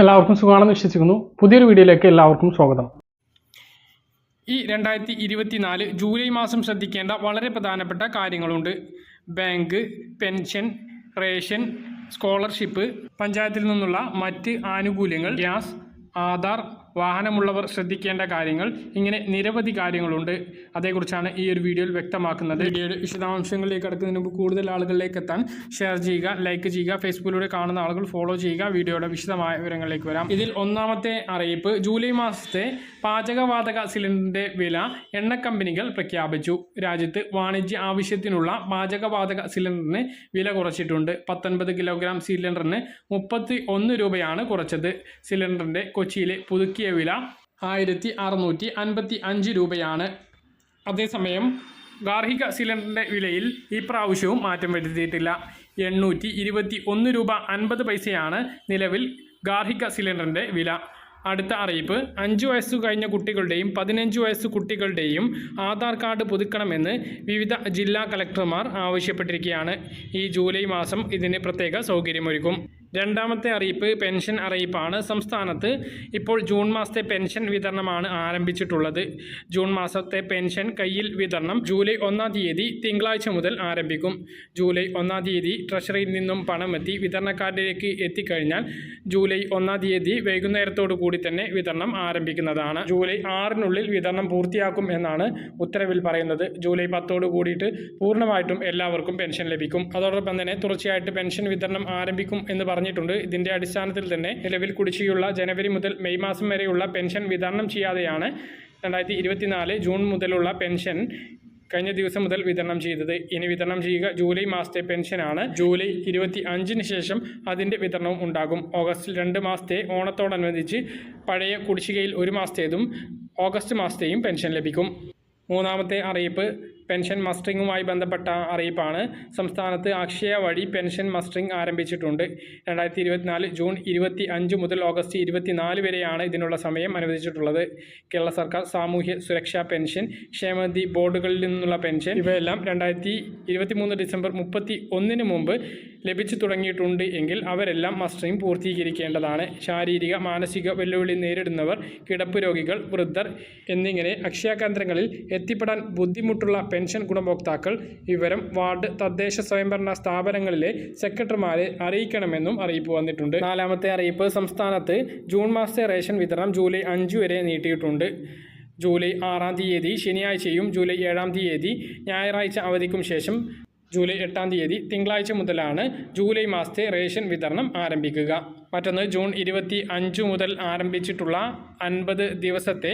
എല്ലാവർക്കും സുഖമാണെന്ന് വിശ്വസിക്കുന്നു. പുതിയൊരു വീഡിയോയിലേക്ക് എല്ലാവർക്കും സ്വാഗതം. ഈ രണ്ടായിരത്തി ഇരുപത്തിനാല് ജൂലൈ മാസം ശ്രദ്ധിക്കേണ്ട വളരെ പ്രധാനപ്പെട്ട കാര്യങ്ങളുണ്ട്. ബാങ്ക് പെൻഷൻ റേഷൻ സ്കോളർഷിപ്പ് പഞ്ചായത്തിൽ നിന്നുള്ള മറ്റ് ആനുകൂല്യങ്ങൾ ഗ്യാസ് ആധാർ വാഹനമുള്ളവർ ശ്രദ്ധിക്കേണ്ട കാര്യങ്ങൾ. ഇങ്ങനെ നിരവധി കാര്യങ്ങളുണ്ട്. അതേക്കുറിച്ചാണ് ഈ ഒരു വീഡിയോയിൽ വ്യക്തമാക്കുന്നത്. വീഡിയോയുടെ വിശദാംശങ്ങളിലേക്ക് കടക്കുന്നതിന് മുമ്പ് കൂടുതൽ ആളുകളിലേക്ക് എത്താൻ ഷെയർ ചെയ്യുക ലൈക്ക് ചെയ്യുക ഫേസ്ബുക്കിലൂടെ കാണുന്ന ആളുകൾ ഫോളോ ചെയ്യുക. വീഡിയോയുടെ വിശദമായ വിവരങ്ങളിലേക്ക് വരാം. ഇതിൽ ഒന്നാമത്തെ അറിയിപ്പ് ജൂലൈ മാസത്തെ പാചകവാതക സിലിണ്ടറിന്റെ വില എണ്ണ കമ്പനികൾ പ്രഖ്യാപിച്ചു. രാജ്യത്ത് വാണിജ്യ ആവശ്യത്തിനുള്ള പാചകവാതക സിലിണ്ടറിന് വില കുറച്ചിട്ടുണ്ട്. പത്തൊൻപത് കിലോഗ്രാം സിലിണ്ടറിന് മുപ്പത്തി ഒന്ന് രൂപയാണ് കുറച്ചത്. സിലിണ്ടറിന്റെ കൊച്ചിയിലെ പുതുക്കിയ വില ആയിരത്തി അറുന്നൂറ്റി അൻപത്തി അഞ്ച് രൂപയാണ്. അതേസമയം ഗാർഹിക സിലിണ്ടറിന്റെ വിലയിൽ ഈ പ്രാവശ്യവും മാറ്റം വരുത്തിയിട്ടില്ല. എണ്ണൂറ്റി ഇരുപത്തി ഒന്ന് രൂപ അൻപത് പൈസയാണ് നിലവിൽ ഗാർഹിക സിലിണ്ടറിന്റെ വില. അടുത്ത അറിയിപ്പ് അഞ്ച് വയസ്സ് കഴിഞ്ഞ കുട്ടികളുടെയും പതിനഞ്ച് വയസ്സ് കുട്ടികളുടെയും ആധാർ കാർഡ് പുതുക്കണമെന്ന് വിവിധ ജില്ലാ കലക്ടർമാർ ആവശ്യപ്പെട്ടിരിക്കുകയാണ്. ഈ ജൂലൈ മാസം ഇതിന് പ്രത്യേക സൗകര്യമൊരുക്കും. രണ്ടാമത്തെ അറിയിപ്പ് പെൻഷൻ അറിയിപ്പാണ്. സംസ്ഥാനത്ത് ഇപ്പോൾ ജൂൺ മാസത്തെ പെൻഷൻ വിതരണമാണ് ആരംഭിച്ചിട്ടുള്ളത്. ജൂൺ മാസത്തെ പെൻഷൻ കയ്യിൽ വിതരണം ജൂലൈ ഒന്നാം തീയതി തിങ്കളാഴ്ച മുതൽ ആരംഭിക്കും. ജൂലൈ ഒന്നാം തീയതി ട്രഷറിയിൽ നിന്നും പണമെത്തി വിതരണക്കാരിലേക്ക് എത്തിക്കഴിഞ്ഞാൽ ജൂലൈ ഒന്നാം തീയതി വൈകുന്നേരത്തോടു കൂടി തന്നെ വിതരണം ആരംഭിക്കുന്നതാണ്. ജൂലൈ ആറിനുള്ളിൽ വിതരണം പൂർത്തിയാക്കും എന്നാണ് ഉത്തരവിൽ പറയുന്നത്. ജൂലൈ പത്തോടു കൂടിയിട്ട് പൂർണമായിട്ടും എല്ലാവർക്കും പെൻഷൻ ലഭിക്കും. അതോടൊപ്പം തന്നെ തുടർച്ചയായിട്ട് പെൻഷൻ വിതരണം ആരംഭിക്കും എന്ന് പറഞ്ഞിട്ടുണ്ട്. ഇതിന്റെ അടിസ്ഥാനത്തിൽ തന്നെ നിലവിൽ കുടിശ്ശികയുള്ള ജനുവരി മുതൽ മെയ് മാസം വരെയുള്ള പെൻഷൻ വിതരണം ചെയ്യാതെയാണ് രണ്ടായിരത്തി ഇരുപത്തിനാല് ജൂൺ മുതലുള്ള പെൻഷൻ കഴിഞ്ഞ ദിവസം മുതൽ വിതരണം ചെയ്തത്. ഇനി വിതരണം ചെയ്യുക ജൂലൈ മാസത്തെ പെൻഷനാണ്. ജൂലൈ ഇരുപത്തി അഞ്ചിന് ശേഷം അതിന്റെ വിതരണവും ഉണ്ടാകും. ഓഗസ്റ്റിൽ രണ്ട് മാസത്തെ ഓണത്തോടനുബന്ധിച്ച് പഴയ കുടിശ്ശികയിൽ ഒരു മാസത്തേതും ഓഗസ്റ്റ് മാസത്തെയും പെൻഷൻ ലഭിക്കും. മൂന്നാമത്തെ അറിയിപ്പ് പെൻഷൻ മസ്റ്ററിങ്ങുമായി ബന്ധപ്പെട്ട അറിയിപ്പാണ് സംസ്ഥാനത്ത് അക്ഷയ വഴി പെൻഷൻ മസ്റ്ററിംഗ് ആരംഭിച്ചിട്ടുണ്ട്. രണ്ടായിരത്തി ഇരുപത്തിനാല് ജൂൺ ഇരുപത്തി അഞ്ച് മുതൽ ഓഗസ്റ്റ് ഇരുപത്തിനാല് വരെയാണ് ഇതിനുള്ള സമയം അനുവദിച്ചിട്ടുള്ളത്. കേരള സർക്കാർ സാമൂഹ്യ സുരക്ഷാ പെൻഷൻ ക്ഷേമനിധി ബോർഡുകളിൽ നിന്നുള്ള പെൻഷൻ ഇവയെല്ലാം രണ്ടായിരത്തി ഇരുപത്തി മൂന്ന് ഡിസംബർ മുപ്പത്തി ഒന്നിന് മുമ്പ് ലഭിച്ചു തുടങ്ങിയിട്ടുണ്ട് എങ്കിൽ അവരെല്ലാം മസ്റ്ററിംഗ് പൂർത്തീകരിക്കേണ്ടതാണ്. ശാരീരിക മാനസിക വെല്ലുവിളി നേരിടുന്നവർ കിടപ്പ് രോഗികൾ വൃദ്ധർ എന്നിങ്ങനെ അക്ഷയ കേന്ദ്രങ്ങളിൽ എത്തിപ്പെടാൻ ബുദ്ധിമുട്ടുള്ള പെൻഷൻ ഗുണഭോക്താക്കൾ വിവരം വാർഡ് തദ്ദേശ സ്വയംഭരണ സ്ഥാപനങ്ങളിലെ സെക്രട്ടറിമാരെ അറിയിക്കണമെന്നും അറിയിപ്പ് വന്നിട്ടുണ്ട്. നാലാമത്തെ അറിയിപ്പ് സംസ്ഥാനത്ത് ജൂൺ മാസത്തെ റേഷൻ വിതരണം ജൂലൈ അഞ്ച് വരെ നീട്ടിയിട്ടുണ്ട്. ജൂലൈ ആറാം തീയതി ശനിയാഴ്ചയും ജൂലൈ ഏഴാം തീയതി ഞായറാഴ്ച അവധിക്കും ശേഷം ജൂലൈ എട്ടാം തീയതി തിങ്കളാഴ്ച മുതലാണ് ജൂലൈ മാസത്തെ റേഷൻ വിതരണം ആരംഭിക്കുക. മറ്റൊന്ന് ജൂൺ ഇരുപത്തി അഞ്ച് മുതൽ ആരംഭിച്ചിട്ടുള്ള അൻപത് ദിവസത്തെ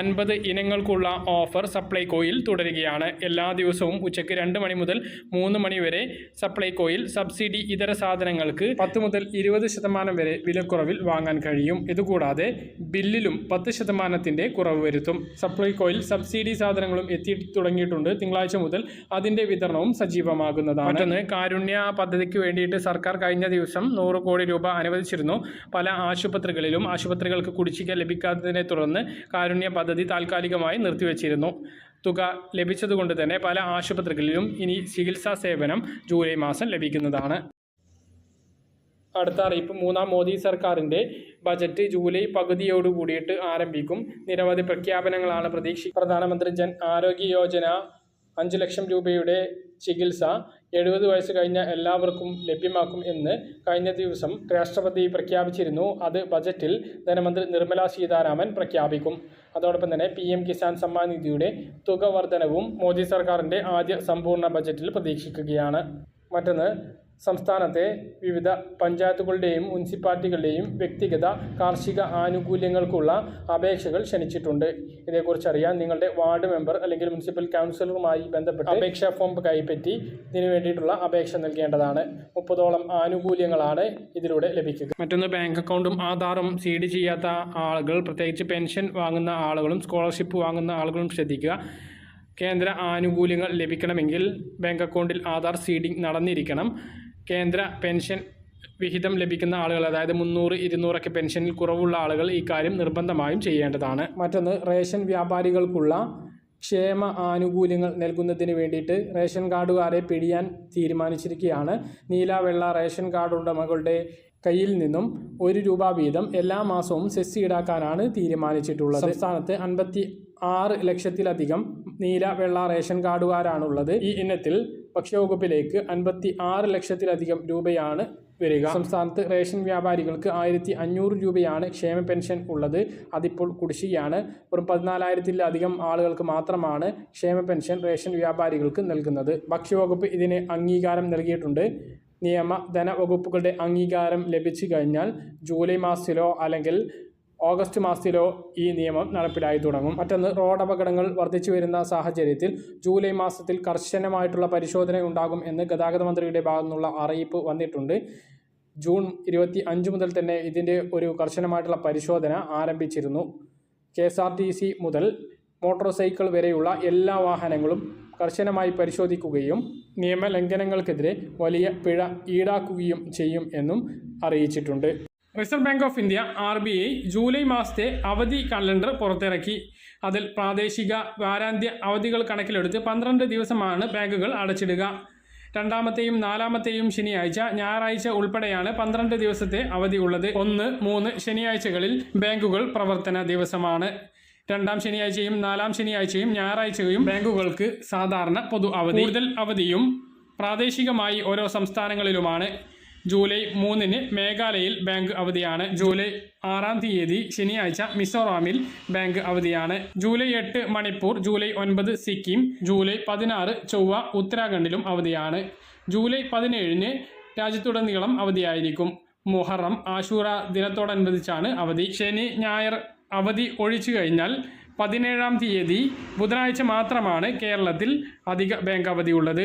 അൻപത് ഇനങ്ങൾക്കുള്ള ഓഫർ സപ്ലൈകോയിൽ തുടരുകയാണ്. എല്ലാ ദിവസവും ഉച്ചയ്ക്ക് രണ്ട് മണി മുതൽ മൂന്ന് മണി വരെ സപ്ലൈകോയിൽ സബ്സിഡി ഇതര സാധനങ്ങൾക്ക് പത്ത് മുതൽ ഇരുപത് ശതമാനം വരെ വിലക്കുറവിൽ വാങ്ങാൻ കഴിയും. ഇതുകൂടാതെ ബില്ലിലും പത്ത് ശതമാനത്തിന്റെ കുറവ് വരുത്തും. സപ്ലൈകോയിൽ സബ്സിഡി സാധനങ്ങളും എത്തി തുടങ്ങിയിട്ടുണ്ട്. തിങ്കളാഴ്ച മുതൽ അതിന്റെ വിതരണവും സജീവമാകുന്നതാണ്. മറ്റൊന്ന് കാരുണ്യ പദ്ധതിക്ക് വേണ്ടിയിട്ട് സർക്കാർ കഴിഞ്ഞ ദിവസം നൂറ് കോടി രൂപ അനുവദിച്ചിരുന്നു. പല ആശുപത്രികളിലും ആശുപത്രികൾക്ക് കുടിശ്ശിക ലഭിക്കാത്തതിനെ തുടർന്ന് കാരുണ്യ പദ്ധതി താൽക്കാലികമായി നിർത്തിവെച്ചിരുന്നു. തുക ലഭിച്ചതുകൊണ്ട് തന്നെ പല ആശുപത്രികളിലും ഇനി ചികിത്സാ സേവനം ജൂലൈ മാസം ലഭിക്കുന്നതാണ്. അടുത്ത അറിയിപ്പ് മൂന്നാം മോദി സർക്കാരിന്റെ ബജറ്റ് ജൂലൈ പകുതിയോട് കൂടിയിട്ട് ആരംഭിക്കും. നിരവധി പ്രഖ്യാപനങ്ങളാണ് പ്രതീക്ഷ പ്രധാനമന്ത്രി ജൻ ആരോഗ്യ യോജന അഞ്ച് ലക്ഷം രൂപയുടെ ചികിത്സ എഴുപത് വയസ്സ് കഴിഞ്ഞ എല്ലാവർക്കും ലഭ്യമാക്കും എന്ന് കഴിഞ്ഞ ദിവസം രാഷ്ട്രപതി പ്രഖ്യാപിച്ചിരുന്നു. അത് ബജറ്റിൽ ധനമന്ത്രി നിർമ്മല സീതാരാമൻ പ്രഖ്യാപിക്കും. അതോടൊപ്പം തന്നെ പി എം കിസാൻ സമ്മാൻ നിധിയുടെ തുക വർധനവും മോദി സർക്കാരിന്റെ ആദ്യ സമ്പൂർണ ബജറ്റിൽ പ്രതീക്ഷിക്കുകയാണ്. മറ്റൊന്ന് സംസ്ഥാനത്തെ വിവിധ പഞ്ചായത്തുകളുടെയും മുനിസിപ്പാലിറ്റികളുടെയും വ്യക്തിഗത കാർഷിക ആനുകൂല്യങ്ങൾക്കുള്ള അപേക്ഷകൾ ക്ഷണിച്ചിട്ടുണ്ട്. ഇതേക്കുറിച്ച് അറിയാൻ നിങ്ങളുടെ വാർഡ് മെമ്പർ അല്ലെങ്കിൽ മുനിസിപ്പൽ കൗൺസിലറുമായി ബന്ധപ്പെട്ട് അപേക്ഷാ ഫോം കൈപ്പറ്റി ഇതിനു വേണ്ടിയിട്ടുള്ള അപേക്ഷ നൽകേണ്ടതാണ്. മുപ്പതോളം ആനുകൂല്യങ്ങളാണ് ഇതിലൂടെ ലഭിക്കുക. മറ്റൊന്ന് ബാങ്ക് അക്കൗണ്ടും ആധാറും സീഡ് ചെയ്യാത്ത ആളുകൾ പ്രത്യേകിച്ച് പെൻഷൻ വാങ്ങുന്ന ആളുകളും സ്കോളർഷിപ്പ് വാങ്ങുന്ന ആളുകളും ശ്രദ്ധിക്കുക. കേന്ദ്ര ആനുകൂല്യങ്ങൾ ലഭിക്കണമെങ്കിൽ ബാങ്ക് അക്കൗണ്ടിൽ ആധാർ സീഡിംഗ് നടന്നിരിക്കണം. കേന്ദ്ര പെൻഷൻ വിഹിതം ലഭിക്കുന്ന ആളുകൾ അതായത് മുന്നൂറ് ഇരുന്നൂറൊക്കെ പെൻഷനിൽ കുറവുള്ള ആളുകൾ ഈ കാര്യം നിർബന്ധമായും ചെയ്യേണ്ടതാണ്. മറ്റൊന്ന് റേഷൻ വ്യാപാരികൾക്കുള്ള ക്ഷേമ ആനുകൂല്യങ്ങൾ നൽകുന്നതിന് വേണ്ടിയിട്ട് റേഷൻ കാർഡുകാരെ പിടിയാൻ തീരുമാനിച്ചിരിക്കുകയാണ്. നീല വെള്ള റേഷൻ കാർഡ് ഉടമകളുടെ കയ്യിൽ നിന്നും ഒരു രൂപ വീതം എല്ലാ മാസവും സെസ് ഈടാക്കാനാണ് തീരുമാനിച്ചിട്ടുള്ളത്. സംസ്ഥാനത്ത് അൻപത്തി ആറ് ലക്ഷത്തിലധികം നീല വെള്ള റേഷൻ കാർഡുകാരാണുള്ളത്. ഈ ഇനത്തിൽ ഭക്ഷ്യവകുപ്പിലേക്ക് അൻപത്തി ആറ് ലക്ഷത്തിലധികം രൂപയാണ് വരിക. സംസ്ഥാനത്ത് റേഷൻ വ്യാപാരികൾക്ക് ആയിരത്തി അഞ്ഞൂറ് രൂപയാണ് ക്ഷേമ പെൻഷൻ ഉള്ളത്. അതിപ്പോൾ കുടിശ്ശികയാണ്. വെറും പതിനാലായിരത്തിലധികം ആളുകൾക്ക് മാത്രമാണ് ക്ഷേമ പെൻഷൻ റേഷൻ വ്യാപാരികൾക്ക് നൽകുന്നത്. ഭക്ഷ്യവകുപ്പ് ഇതിന് അംഗീകാരം നൽകിയിട്ടുണ്ട്. നിയമ ധനവകുപ്പുകളുടെ അംഗീകാരം ലഭിച്ചു കഴിഞ്ഞാൽ ജൂലൈ മാസത്തിലോ അല്ലെങ്കിൽ ഓഗസ്റ്റ് മാസത്തിലോ ഈ നിയമം നടപ്പിലായി തുടങ്ങും. മറ്റൊന്ന് റോഡ് അപകടങ്ങൾ വർദ്ധിച്ചു വരുന്ന സാഹചര്യത്തിൽ ജൂലൈ മാസത്തിൽ കർശനമായിട്ടുള്ള പരിശോധന ഉണ്ടാകും എന്ന് ഗതാഗത മന്ത്രിയുടെ ഭാഗത്തു നിന്നുള്ള അറിയിപ്പ് വന്നിട്ടുണ്ട്. ജൂൺ ഇരുപത്തി അഞ്ച് മുതൽ തന്നെ ഇതിന്റെ ഒരു കർശനമായിട്ടുള്ള പരിശോധന ആരംഭിച്ചിരുന്നു. K S R T C മുതൽ മോട്ടോർ സൈക്കിൾ വരെയുള്ള എല്ലാ വാഹനങ്ങളും കർശനമായി പരിശോധിക്കുകയും നിയമലംഘനങ്ങൾക്കെതിരെ വലിയ പിഴ ഈടാക്കുകയും ചെയ്യും എന്നും അറിയിച്ചിട്ടുണ്ട്. Reserve Bank of India R B I July മാസത്തെ അവധി കലണ്ടർ പുറത്തിറക്കി. അതിൽ പ്രാദേശിക വാരാന്ത്യ അവധികൾ കണക്കിലെടുത്ത് പന്ത്രണ്ട് ദിവസമാണ് ബാങ്കുകൾ അടച്ചിടുക. രണ്ടാമത്തെയും നാലാമത്തെയും ശനിയാഴ്ച ഞായറാഴ്ച ഉൾപ്പെടെയാണ് പന്ത്രണ്ട് ദിവസത്തെ അവധി ഉള്ളത്. ഒന്ന് മൂന്ന് ശനിയാഴ്ചകളിൽ ബാങ്കുകൾ പ്രവർത്തന ദിവസമാണ്. രണ്ടാം ശനിയാഴ്ചയും നാലാം ശനിയാഴ്ചയും ഞായറാഴ്ചയും ബാങ്കുകൾക്ക് സാധാരണ പൊതു അവധി. കൂടുതൽ അവധിയും പ്രാദേശികമായി ഓരോ സംസ്ഥാനങ്ങളിലുമാണ്. ജൂലൈ മൂന്നിന് മേഘാലയയിൽ ബാങ്ക് അവധിയാണ്. ജൂലൈ ആറാം തീയതി ശനിയാഴ്ച മിസോറാമിൽ ബാങ്ക് അവധിയാണ്. ജൂലൈ എട്ട് മണിപ്പൂർ ജൂലൈ ഒൻപത് സിക്കിം ജൂലൈ പതിനാറ് ചൊവ്വ ഉത്തരാഖണ്ഡിലും അവധിയാണ്. ജൂലൈ പതിനേഴിന് രാജ്യത്തുടനീളം അവധിയായിരിക്കും. മുഹറം ആശൂറ ദിനത്തോടനുബന്ധിച്ചാണ് അവധി. ശനി ഞായർ അവധി ഒഴിച്ചു കഴിഞ്ഞാൽ പതിനേഴാം തീയതി ബുധനാഴ്ച മാത്രമാണ് കേരളത്തിൽ അധിക ബാങ്ക് അവധിയുള്ളത്.